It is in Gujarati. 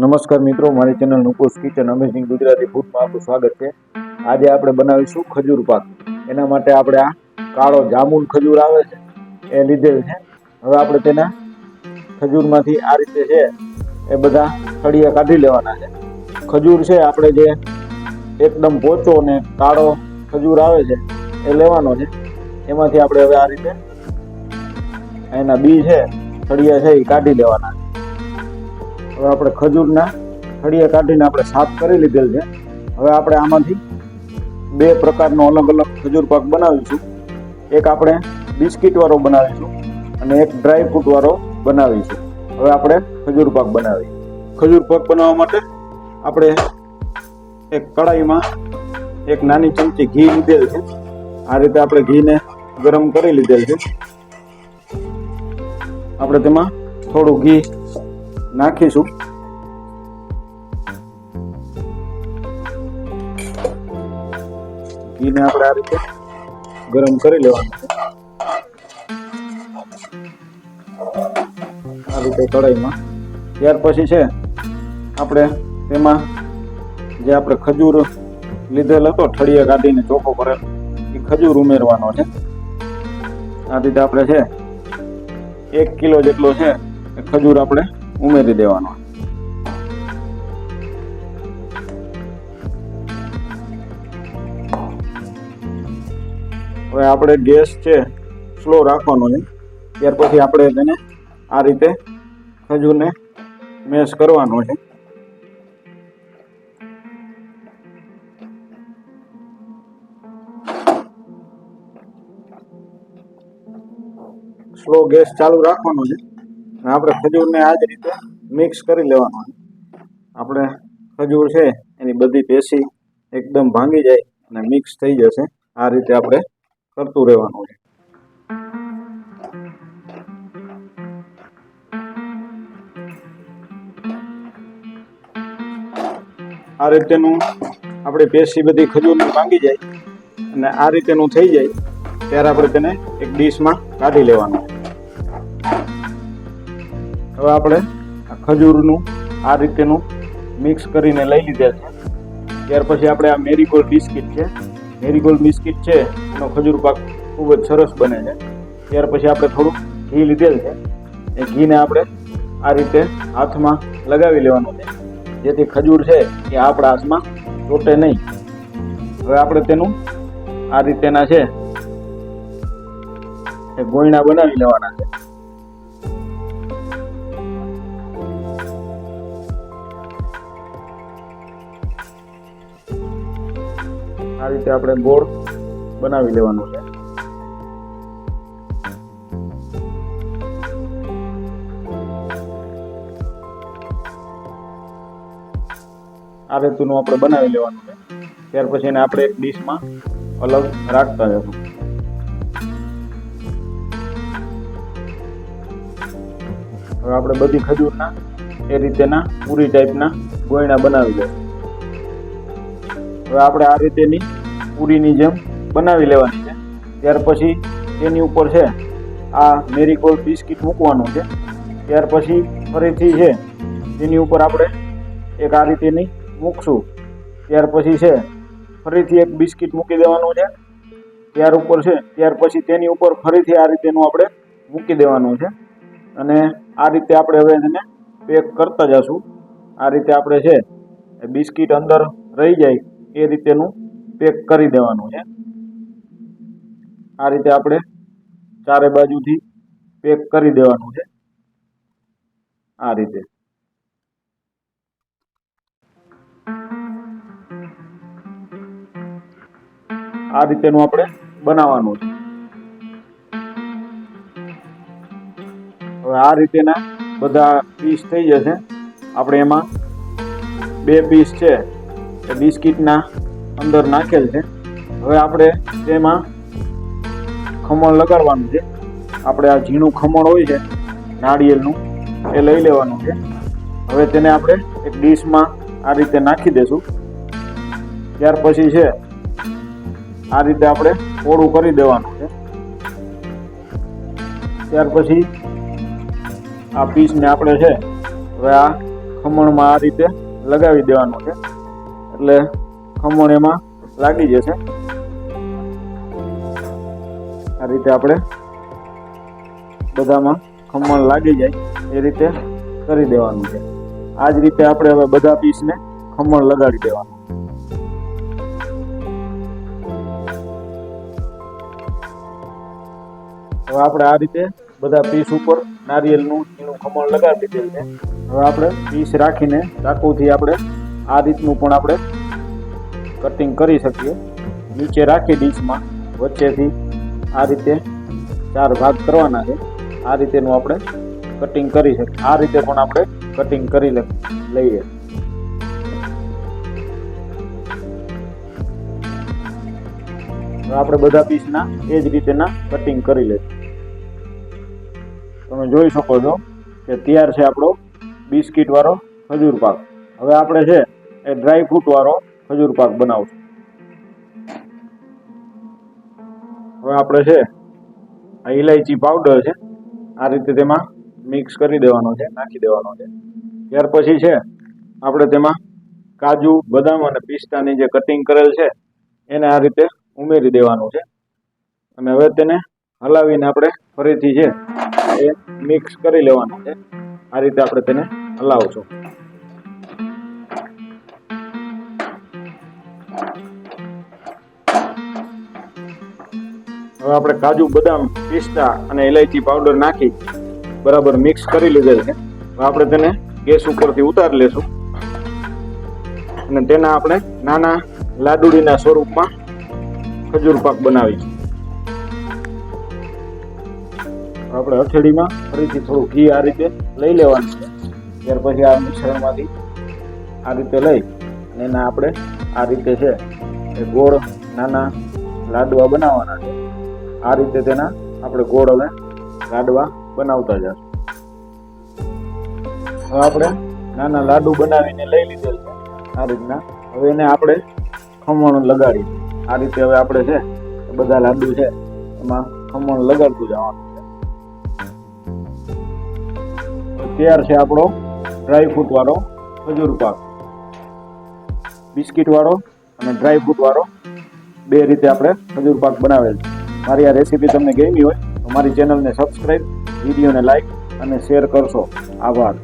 નમસ્કાર મિત્રો, મારી channel Nupus kitchen amazing Gujarati ફૂડમાં આપનું સ્વાગત છે. આજે આપણે બનાવીશું ખજૂર પાક. એના માટે આપણે આ કાળો જામુન ખજૂર આવે છે, એ લીધેલ છે. હવે આપણે તેના ખજૂરમાંથી આ રીતે છે, એ બધા સળિયા કાઢી લેવાના છે. ખજૂર છે, આપણે જે એકદમ પોચો અને કાળો ખજૂર આવે છે, એ લેવાનો છે. એમાંથી આપણે હવે આ રીતે એના બી છે સળિયા છે, એ કાઢી લેવાના છે. હવે આપણે ખજૂરના થળિયા કાઢીને આપણે સાફ કરી લીધેલ છે. હવે આપણે આમાંથી બે પ્રકારનો અલગ અલગ ખજૂર પાક બનાવીશું. એક આપણે બિસ્કિટવાળો બનાવીશું અને એક ડ્રાય ફ્રૂટવાળો બનાવીશું. હવે આપણે ખજૂર પાક બનાવીએ. ખજૂર પાક બનાવવા માટે આપણે એક કડાઈમાં એક નાની ચમચી ઘી લીધેલ છે. આ રીતે આપણે ઘીને ગરમ કરી લીધેલ છે. આપણે તેમાં થોડું ઘી નાખીશું. ઘીને આપણે આ રીતે ગરમ કરી લેવાનું આ રીતે કઢાઈમાં. ત્યાર પછી છે, આપણે તેમાં જે આપણે ખજૂર લીધેલ હતો ઠળીએ કાઢીને ચોખ્ખો કરેલ, એ ખજૂર ઉમેરવાનો છે. આ રીતે આપણે છે, એક કિલો જેટલો છે, એ ખજૂર આપણે ઉમેરી દેવાનો. હવે આપણે ગેસ છે, સ્લો રાખવાનો છે. ત્યાર પછી આપણે તેને આ રીતે ખજૂરને મેશ કરવાનો છે. સ્લો ગેસ ચાલુ રાખવાનો છે. અને આપણે ખજૂરને આ જ રીતે મિક્સ કરી લેવાનું. આપણે ખજૂર છે, એની બધી પેશી એકદમ ભાંગી જાય અને મિક્સ થઈ જશે. આ રીતે આપણે કરતું રહેવાનું છે. આ રીતેનું આપણી પેશી બધી ખજૂરની ભાંગી જાય અને આ રીતેનું થઈ જાય, ત્યારે આપણે તેને એક ડીશમાં કાઢી લેવાનું હવે આપણે ખજૂરનું આ રીતેનું મિક્સ કરીને લઈ લીધેલ છે. ત્યાર પછી આપણે આ મેરીગોલ્ડ બિસ્કિટ છે. મેરીગોલ્ડ બિસ્કિટ છે, એનો ખજૂર પાક ખૂબ જ સરસ બને છે. ત્યાર પછી આપણે થોડું ઘી લીધેલ છે. એ ઘીને આપણે આ રીતે હાથમાં લગાવી લેવાનું છે. જેથી ખજૂર છે એ આપણા હાથમાં ચોટે નહીં. હવે આપણે તેનું આ રીતેના છે, એ ગોયણા બનાવી લેવાના છે. આ રીતે આપણે ગોળ બનાવી લેવાનું છે. આ રીતનું આપણે બનાવી લેવાનું છે. ત્યાર પછી એને આપણે એક ડીશમાં અલગ રાખતા જશું. હવે આપણે બધી ખજૂરના એ રીતેના પૂરી ટાઈપના ગોયણા બનાવી દઈશું હવે આપણે આ રીતેની પૂરીની જેમ બનાવી લેવાની છે. ત્યાર પછી તેની ઉપર છે આ મેરીગોલ્ડ બિસ્કિટ મૂકવાનું છે. ત્યાર પછી ફરીથી છે તેની ઉપર આપણે એક આ રીતેની મૂકશું. ત્યાર પછી છે ફરીથી એક બિસ્કિટ મૂકી દેવાનું છે. ત્યાર ઉપર છે ત્યાર પછી તેની ઉપર ફરીથી આ રીતેનું આપણે મૂકી દેવાનું છે. અને આ રીતે આપણે હવે એને પેક કરતા જશું. આ રીતે આપણે છે બિસ્કિટ અંદર રહી જાય એ રીતેનું પેક કરી દેવાનું છે. આ રીતે આપણે ચારે બાજુથી પેક કરી દેવાનું છે. આ રીતે. આ રીતેનું આપણે બનાવવાનું છે. હવે આ રીતેના બધા પીસ થઈ જશે. આપણે એમાં બે પીસ છે. બિસ્કિટના અંદર નાખેલ છે. હવે આપણે તેમાં ખમણ લગાડવાનું છે. આપણે આ ઝીણું ખમણ હોય છે, નાળિયેરનું, એ લઈ લેવાનું છે. હવે તેને આપણે એક ડીશમાં આ રીતે નાખી દેશું. ત્યાર પછી છે, આ રીતે આપણે પોળું કરી દેવાનું છે. ત્યાર પછી આ પીસને આપણે છે, હવે આ ખમણમાં આ રીતે લગાવી દેવાનું છે. એટલે ખમણ એમાં લાગી જશે. આ રીતે આપણે બધામાં ખમણ લાગી જાય એ રીતે કરી દેવાનું છે. આ જ રીતે આપણે હવે બધા પીસને ખમણ લગાડી દેવાનું. હવે આપણે આ રીતે બધા પીસ ઉપર નારિયેલનું ઝીણું ખમણ લગાડી દીધેલ છે. હવે આપણે પીસ રાખીને ચાકુથી આપણે આ રીતનું પણ આપણે કટિંગ કરી શકીએ. નીચે રાખી ડીશમાં વચ્ચેથી આ રીતે ચાર ભાગ કરવાના છે. આ રીતેનું આપણે કટિંગ કરી શકીએ. આ રીતે પણ આપણે કટિંગ કરી લઈએ. આપણે બધા પીસના એ જ રીતેના કટિંગ કરી લઈશું. તમે જોઈ શકો છો કે તૈયાર છે આપણો બિસ્કિટ વાળો ખજૂર પાક. હવે આપણે છે એ ડ્રાય ફ્રૂટ વાળો ખજૂર પાક બનાવશું હવે આપણે છે, આ ઇલાયચી પાવડર છે, આ રીતે તેમાં મિક્સ કરી દેવાનો છે, નાખી દેવાનો છે. ત્યાર પછી છે, આપણે તેમાં કાજુ, બદામ અને પિસ્તાની જે કટિંગ કરેલ છે, એને આ રીતે ઉમેરી દેવાનું છે. અને હવે તેને હલાવીને આપણે ફરીથી છે, એ મિક્સ કરી લેવાનું છે. આ રીતે આપણે તેને હલાવશું. હવે આપણે કાજુ, બદામ, પિસ્તા અને ઇલાયચી પાવડર નાખી બરાબર મિક્સ કરી લીધેલ છે. હવે આપણે તેને ગેસ ઉપરથી ઉતારી લેશું. અને તેના આપણે નાના લાડુડીના સ્વરૂપમાં ખજૂર પાક બનાવીશું. આપણે હથેળીમાં ફરીથી થોડું ઘી આ રીતે લઈ લેવાનું છે. ત્યાર પછી આ મિશ્રણમાંથી આ રીતે લઈ અને એના આપણે આ રીતે છે એ ગોળ નાના લાડવા બનાવવાના છે. આ રીતે તેના આપણે ગોળ હવે લાડવા બનાવતા જશું. હવે આપણે નાના લાડુ બનાવીને લઈ લીધેલ છે. આ રીતના. હવે એને આપણે ખમણ લગાડી આ રીતે હવે આપણે છે બધા લાડુ છે એમાં ખમણ લગાડતું જવાનું તૈયાર છે આપણો ડ્રાય ફ્રૂટ વાળો ખજૂર પાક. બિસ્કિટ વાળો અને ડ્રાય ફ્રૂટ વાળો બે રીતે આપણે ખજૂર પાક બનાવેલ છે. મારી આ રેસીપી તમને ગમી હોય તો મારી ચેનલને સબસ્ક્રાઈબ વિડીયોને લાઈક અને શેર કરશો. આભાર.